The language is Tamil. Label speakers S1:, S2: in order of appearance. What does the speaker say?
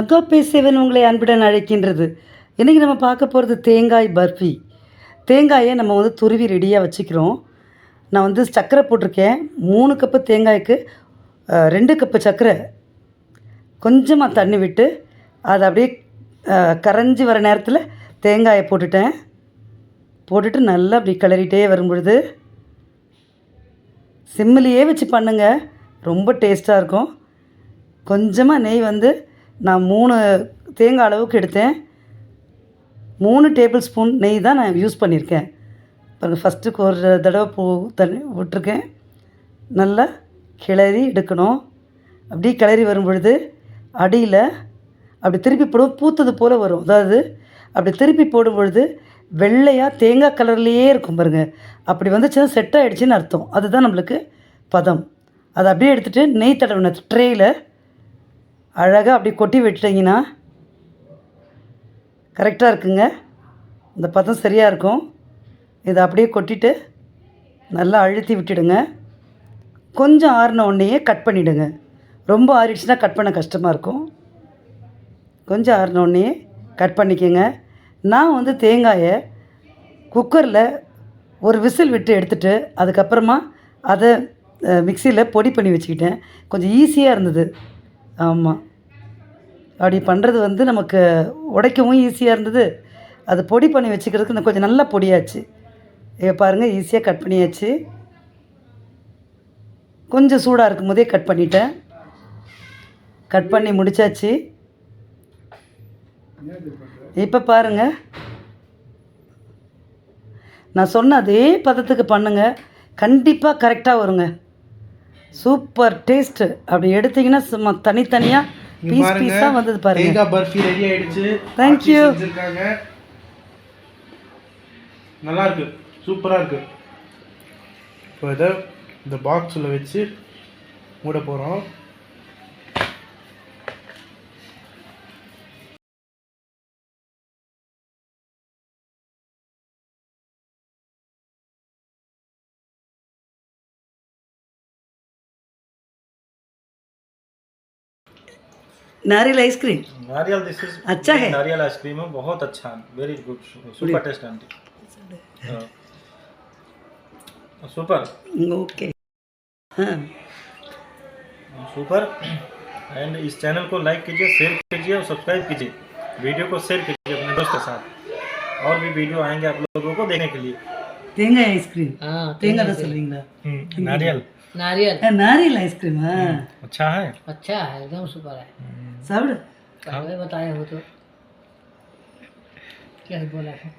S1: அக்கா சேவன் உங்களை அன்புடன் அழைக்கின்றது. இன்றைக்கி நம்ம பார்க்க போகிறது தேங்காய் பர்ஃபி தேங்காயை நம்ம வந்து துருவி ரெடியாக வச்சுக்கிறோம். நான் வந்து சர்க்கரை போட்டிருக்கேன். மூணு கப்பு தேங்காய்க்கு ரெண்டு கப்பு சர்க்கரை கொஞ்சமாக தண்ணி விட்டு அதை அப்படியே கரைஞ்சி வர நேரத்தில் தேங்காயை போட்டுட்டேன். போட்டுட்டு நல்லா அப்படி கிளறிட்டே வரும்பொழுது சிம்மிலேயே வச்சு பண்ணுங்கள் ரொம்ப டேஸ்ட்டாக இருக்கும். கொஞ்சமாக நெய் வந்து நான் மூணு தேங்காய் அளவுக்கு எடுத்தேன். மூணு டேபிள் ஸ்பூன் நெய் தான் நான் யூஸ் பண்ணியிருக்கேன். பாருங்கள் ஃபஸ்ட்டுக்கு ஒரு தடவை பூ தண்ணி விட்டுருக்கேன். நல்லா கிளறி எடுக்கணும். அப்படியே கிளறி வரும் பொழுது அடியில் அப்படி திருப்பி போடும் பூத்தது போல் வரும். அதாவது அப்படி திருப்பி போடும் பொழுது வெள்ளையாக தேங்காய் கலர்லேயே இருக்கும் பாருங்கள் அப்படி வந்துச்சுன்னா செட் ஆகிடுச்சின்னு அர்த்தம். அதுதான் நம்மளுக்கு பதம். அதை அப்படியே எடுத்துகிட்டு நெய் தடவின ட்ரேயில் அழகாக அப்படி கொட்டி விட்டுட்டிங்கன்னா கரெக்டாக இருக்குங்க. இந்த பதம் சரியாக இருக்கும். இதை அப்படியே கொட்டிட்டு நல்லா அழுத்தி விட்டுடுங்க. கொஞ்சம் ஆறின உடனேயே கட் பண்ணிவிடுங்க ரொம்ப ஆறிடுச்சுன்னா கட் பண்ண கஷ்டமாக இருக்கும். கொஞ்சம் ஆறின உடனேயே கட் பண்ணிக்கோங்க. நான் வந்து தேங்காயை குக்கரில் ஒரு விசில் விட்டு எடுத்துட்டு அதுக்கப்புறமா அதை மிக்சியில் பொடி பண்ணி வச்சுக்கிட்டேன். கொஞ்சம் ஈஸியாக இருந்தது. ஆமாம் அப்படி பண்ணுறது வந்து நமக்கு உடைக்கவும் ஈஸியாக இருந்தது. அது பொடி பண்ணி வச்சுக்கிறதுக்கு இன்னும் கொஞ்சம் நல்லா பொடியாச்சு. இங்கே பாருங்கள் ஈஸியாக கட் பண்ணியாச்சு. கொஞ்சம் சூடாக இருக்கும் போதே கட் பண்ணிட்டேன். கட் பண்ணி முடிச்சாச்சு. இப்போ பாருங்கள் நான் சொன்ன அதே பதத்துக்கு பண்ணுங்கள் கண்டிப்பாக கரெக்டாக வருங்க. சூப்பர் டேஸ்ட்டு அப்படி எடுத்தீங்கன்னா சும்மா தனித்தனியாக பீஸ் பீஸாக வந்தது பாருங்க.
S2: தேங்காய் பர்ஃபி ரெடி ஆயிடுச்சு.
S1: You.
S2: செஞ்சிருக்காங்க. நல்லா இருக்கு சூப்பரா இருக்கு. இப்போ இதை இந்த பாக்ஸில் வச்சு மூட போகிறோம்
S1: नारियल आइसक्रीम
S3: नारियल दिस इज़
S1: अच्छा है।
S3: नारियल आइसक्रीम है बहुत अच्छा very good super taste aunty. Super
S1: okay हाँ।
S3: सुपर एंड इस चैनल को लाइक कीजिए शेयर कीजिए और सब्सक्राइब कीजिए। वीडियो को शेयर कीजिए अपने दोस्त के साथ। और भी वीडियो आएँगे आप लोगों को देखने के लिए।
S1: தேங்காய் ஐஸ்கிரீம்
S4: हाँ
S1: தேங்காய் தான் சொல்லுவீங்களா
S3: नारियल
S4: नारियल
S1: ஆ, நாரியல் ஐஸ்கிரீமா
S3: अच्छा है
S4: अच्छा है एकदम सुपर है
S1: சாப்பிடு
S4: पहले बताए हो तो क्या बोला है